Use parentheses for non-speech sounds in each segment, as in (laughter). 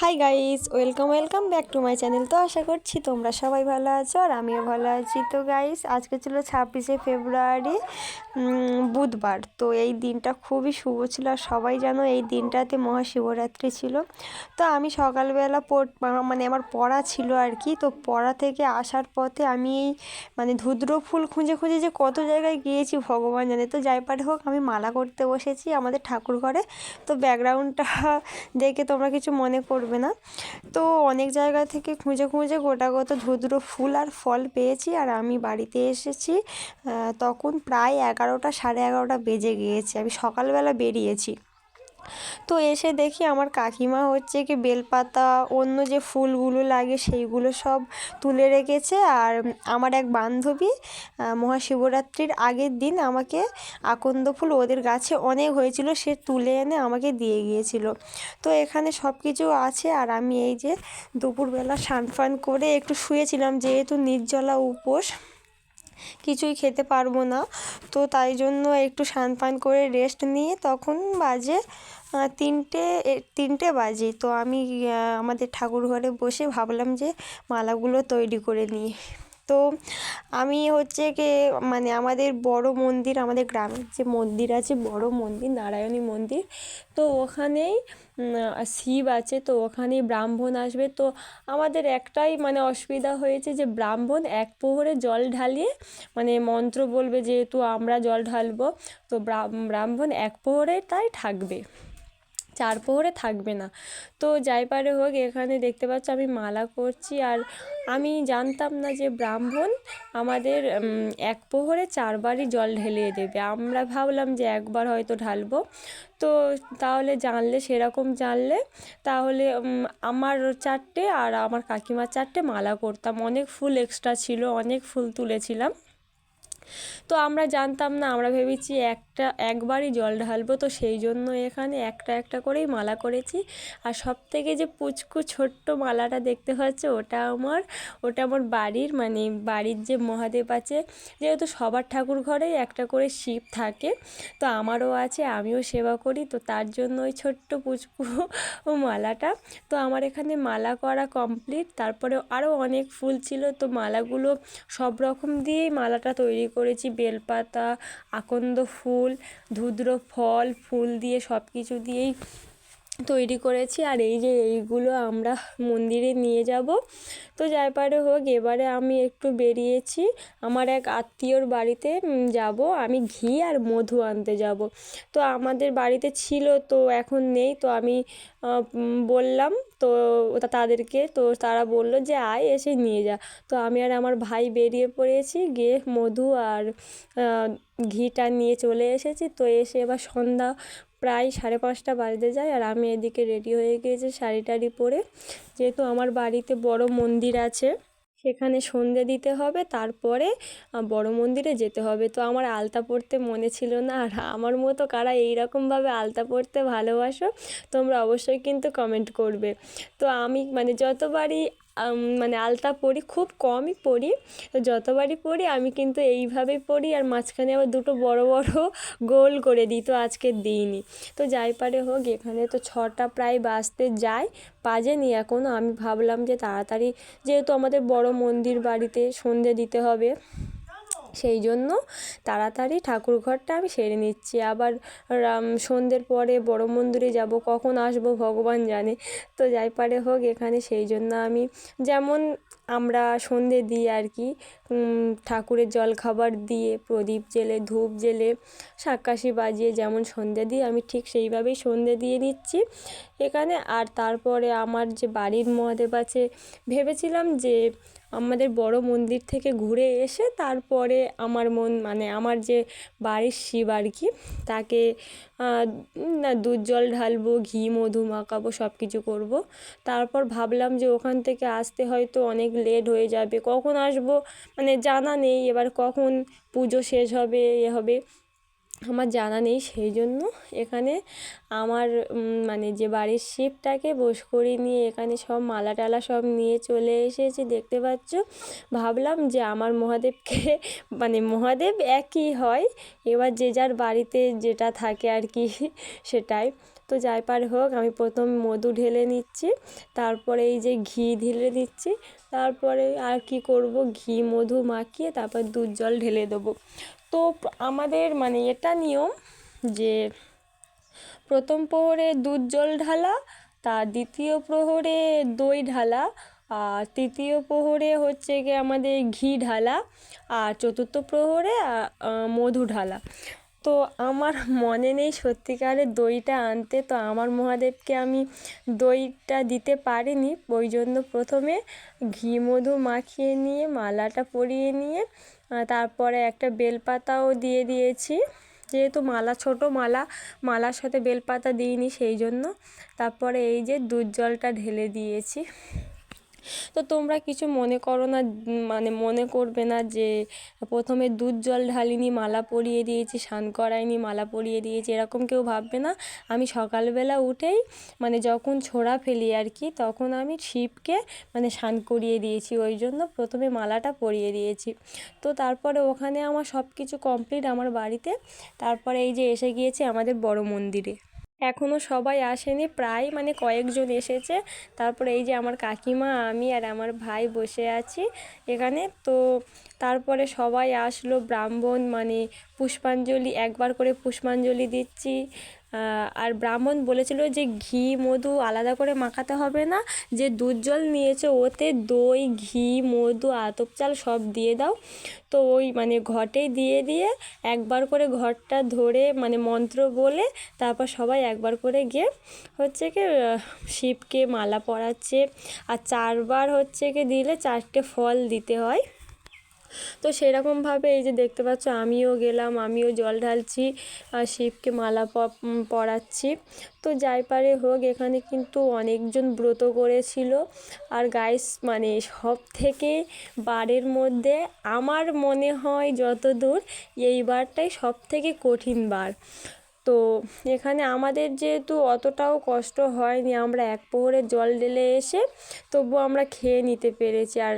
Hi guys, welcome welcome back to my channel. তো আশা করছি তোমরা সবাই ভালো আছো আর আমিও ভালো আছি। তো গাইস, আজকে ছিল ছাব্বিশে ফেব্রুয়ারি বুধবার। তো এই দিনটা খুবই শুভ ছিল আর সবাই জানো এই দিনটাতে মহাশিবরাত্রি ছিল। তো আমি সকালবেলা মানে আমার পড়া ছিল আর কি। তো পড়া থেকে আসার পথে আমি এই মানে ধুদ্র ফুল খুঁজে খুঁজে যে কত জায়গায় গিয়েছি, ভগবান জানে। তো যাই পারে হোক, আমি মালা করতে বসেছি আমাদের ঠাকুর ঘরে। তো ব্যাকগ্রাউন্ডটা (laughs) দেখে তোমরা কিছু মনে করবে না। তো অনেক জায়গা থেকে খুঁজে খুঁজে গোটা গত ধুদ্র ফুল আর ফল পেয়েছি আর আমি বাড়িতে এসেছি। তখন প্রায় এগারোটা সাড়ে এগারোটা বেজে গিয়েছে। আমি সকালবেলা বেরিয়েছি। তো এসে দেখি আমার কাকিমা হচ্ছে কি বেলপাতা, অন্য যে ফুলগুলো লাগে সেইগুলো সব তুলে রেখেছে। আর আমার এক বান্ধবী মহাশিবরাত্রির আগের দিন আমাকে আকন্দ ফুল ওদের গাছে অনেক হয়েছিল, সে তুলে এনে আমাকে দিয়ে গিয়েছিল। তো এখানে সব কিছু আছে আর আমি এই যে দুপুরবেলা স্নান ফান করে একটু শুয়েছিলাম, যেহেতু নির্জলা উপোস। কিছুই খেতে পারব না। তো তাই জন্য একটু স্নান পান করে রেস্ট নিয়ে তখন বাজে তিনটে তিনটে বাজে। তো আমি আমাদের ঠাকুর ঘরে বসে ভাবলাম যে মালাগুলো তৈরি করে নিই। তো আমি হচ্ছে কি মানে আমাদের বড় মন্দির, আমাদের গ্রামের যে মন্দির আছে, বড় মন্দির, নারায়ণী মন্দির, তো ওখানেই শিব আছে, তো ওখানেই ব্রাহ্মণ আসবে। তো আমাদের একটাই মানে অসুবিধা হয়েছে যে ব্রাহ্মণ এক প্রহরে জল ঢালিয়ে মানে মন্ত্র বলবে যেহেতু আমরা জল ঢালবো, তো ব্রা- ব্রাহ্মণ এক প্রহরে তাই থাকবে চার প্রহরে থাকবে না। তো যাই পারে হোক, এখানে দেখতে পাচ্ছ আমি মালা করছি। আর আমি জানতাম না যে ব্রাহ্মণ আমাদের এক প্রহরে চারবারই জল ঢেলিয়ে দেবে। আমরা ভাবলাম যে একবার হয়তো ঢালবো। তো তাহলে জানলে, সেরকম জানলে তাহলে আমার চারটে আর আমার কাকিমার চারটে মালা করতাম। অনেক ফুল এক্সট্রা ছিল, অনেক ফুল তুলেছিলাম। তো আমরা জানতাম না, আমরা ভেবেছি একটা একবারই জল ঢালবো, তো সেই জন্য এখানে একটা একটা করেই মালা করেছি। আর সব থেকে যে পুচকু ছোট্ট মালাটা দেখতে পাচ্ছ, ওটা আমার ওটা আমার বাড়ির মানে বাড়ির যে মহাদেব আছে, যেহেতু সবার ঠাকুর ঘরেই একটা করে শিব থাকে, তো আমারও আছে, আমিও সেবা করি, তো তার জন্য ওই ছোট্ট পুচকু ও (laughs) মালাটা। তো আমার এখানে মালা করা কমপ্লিট তারপরে আরও অনেক ফুল ছিল, তো মালাগুলো সব রকম দিয়েই মালাটা তৈরি করেছি, বেলপাতা, আকন্দ ফুল ধুদ্র ফল, ফুল দিয়ে সব কিছু দিয়েই তৈরি করেছি। আর এই যে এইগুলো আমরা মন্দিরে নিয়ে যাব। তো যাই পারে হোক, এবারে আমি একটু বেরিয়েছি। আমার এক আত্মীয়র বাড়িতে যাব। আমি ঘি আর মধু আনতে যাব। তো আমাদের বাড়িতে ছিল, তো এখন নেই। তো আমি বললাম তো তাদেরকে, তো তারা বলল যে, আয় এসে নিয়ে যা। তো আমি আর আমার ভাই বেরিয়ে পড়েছি, গিয়ে মধু আর ঘিটা নিয়ে চলে এসেছি। তো এসে এবার সন্ধ্যা প্রায় সাড়ে পাঁচটা বাজতে যায় আর আমি এদিকে রেডি হয়ে গিয়েছি শাড়ি টাড়ি পরে। যেহেতু আমার বাড়িতে বড় মন্দির আছে সেখানে সন্ধে দিতে হবে, তারপরে বড় মন্দিরে যেতে হবে। তো আমার আলতা পড়তে মনে ছিল না, আর আমার মতো কারা এইরকমভাবে আলতা পড়তে ভালোবাসো, তোমরা অবশ্যই কিন্তু কমেন্ট করবে। তো আমি মানে যতবারই মানে আলতা পরি, খুব কমই পরি। যতবারই পরি, আমি কিন্তু এইভাবেই পরি আর মাঝখানে আবার দুটো বড় বড় গোল করে দিই, তো আজকে দিইনি। তো যাই পারে হোক, এখানে তো ছটা প্রায় বাঁচতে যায়, বাজেনি এখনও আমি ভাবলাম যে তাড়াতাড়ি, যেহেতু আমাদের বড় মন্দির বাড়িতে সন্ধে দিতে হবে। সেই জন্য তাড়াতাড়ি ঠাকুর ঘরটা আমি সেরে নিচ্ছি। আবার সন্ধ্যের পরে বড় মন্দিরে যাব, কখন আসব ভগবান জানে। তো যাই পারে হোক, এখানে সেই জন্য আমি যেমন আমরা সন্ধে দিই আর কি ঠাকুরের জলখাবার দিয়ে, প্রদীপ জেলে ধূপ জেলে শাঁকাশি বাজিয়ে যেমন সন্ধে দিই, আমি ঠিক সেইভাবেই সন্ধে দিয়ে নিচ্ছি এখানে আর তারপরে আমার যে বাড়ির মহাদেব আছে, ভেবেছিলাম যে আমাদের বড় মন্দির থেকে ঘুরে এসে তারপরে আমার মন মানে আমার যে বাড়ির শিব আর কি, তাকে না দুধ জল ঢালবো, ঘি, মধু মাখাবো সব কিছু করব। তারপর ভাবলাম যে ওখান থেকে আসতে হয়তো অনেক লেট হয়ে যাবে, কখন আসব? মানে জানা নেই, এবার কখন পুজো শেষ হবে, এ হবে। আমার জানা নেই, সেই জন্য এখানে আমার মানে যে বাড়ির শিবটাকে বস করে নিয়ে এখানে সব মালা টালা সব নিয়ে চলে এসেছি, দেখতে পাচ্ছ? ভাবলাম যে আমার মহাদেবকে মানে মহাদেব একই হয়, এবার যে যার বাড়িতে যেটা থাকে আর কি, সেটাই। তো যাই পার হোক, আমি প্রথম মধু ঢেলে নিচ্ছি, তারপরে এই যে ঘি ঢেলে দিচ্ছি তারপরে আর কি করব? ঘি, মধু মাখিয়ে তারপর দুধ, জল ঢেলে দেবো। তো আমাদের মানে এটা নিয়ম যে প্রথম প্রহরে দুধ, জল ঢালা তার দ্বিতীয় প্রহরে দই ঢালা, আর তৃতীয় প্রহরে হচ্ছে গিয়ে আমাদের ঘি ঢালা, আর চতুর্থ প্রহরে মধু ঢালা। তো আমার (laughs) মনে নেই সত্যিকারের দইটা আনতে। তো আমার মহাদেবকে আমি দইটা দিতে পারিনি। ওই জন্য প্রথমে ঘি, মধু মাখিয়ে নিয়ে, মালাটা পরিয়ে নিয়ে তারপরে একটা বেলপাতাও দিয়ে দিয়েছি। যেহেতু মালা ছোট, মালা, মালার সাথে বেলপাতা দিইনি সেই জন্য। তারপরে এই যে দুধ জলটা ঢেলে দিয়েছি। তো তোমরা কিছু মনে করো না মানে মনে করবে না যে প্রথমে দুধ জল ঢালিনি, মালা পরিয়ে দিয়েছি, স্নান করাইনি, মালা পরিয়ে দিয়েছি, এরকম কেউ ভাববে না। আমি সকালবেলা উঠেই মানে যখন ছোড়া ফেলি আর কি, তখন আমি শিবকে মানে স্নান করিয়ে দিয়েছি, ওই জন্য প্রথমে মালাটা পরিয়ে দিয়েছি। তো তারপরে ওখানে আমার সব কিছু কমপ্লিট আমার বাড়িতে। তারপরে এই যে এসে গিয়েছি আমাদের বড় মন্দিরে। এখনও সবাই আসেনি, প্রায় মানে কয়েকজন এসেছে। তারপরে এই যে আমার কাকিমা, আমি আর আমার ভাই বসে আছি এখানে। তো তারপরে সবাই আসলো ব্রাহ্মণ মানে পুষ্পাঞ্জলি, একবার করে পুষ্পাঞ্জলি দিচ্ছি। আর ব্রাহ্মণ বলেছিল যে ঘি, মধু আলাদা করে মাখাতে হবে না। যে দুধ জল নিয়েছে ওতে দই, ঘি, মধু, আতপ চাল সব দিয়ে দাও। তো ওই মানে ঘটেই দিয়ে দিয়ে একবার করে ঘরটা ধরে মানে মন্ত্র বলে তারপর সবাই একবার করে গিয়ে হচ্ছে কি শিবকে মালা পরাচ্ছে। আর চারবার হচ্ছে কি দিলে চারটে ফল দিতে হয়। তো সেরকমভাবে এই যে দেখতে পাচ্ছ, আমিও গেলাম, আমিও জল ঢালছি, আর শিবকে মালা পরাচ্ছি। তো যাই পারে হোক, এখানে কিন্তু অনেকজন ব্রত করেছিল। আর গাইস মানে সব থেকে বারের মধ্যে আমার মনে হয় যতদূর এইবারটাই এই বারটাই সব থেকে কঠিন বার। তো এখানে আমাদের যেহেতু অতটাও কষ্ট হয়নি, আমরা এক পোহরে জল ঢেলে এসে তবুও আমরা খেয়ে নিতে পেরেছি। আর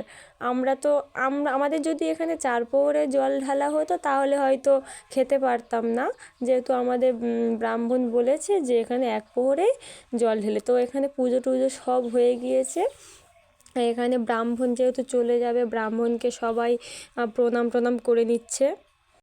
আমরা তো আমরা আমাদের যদি এখানে চার প্রহরে জল ঢালা হতো তাহলে হয়তো খেতে পারতাম না। যেহেতু আমাদের ব্রাহ্মণ বলেছে যে এখানে এক প্রহরেই জল ঢেলে, তো এখানে পুজো টুজো সব হয়ে গিয়েছে। এখানে ব্রাহ্মণ যেহেতু চলে যাবে, ব্রাহ্মণকে সবাই প্রণাম টনাম করে নিচ্ছে।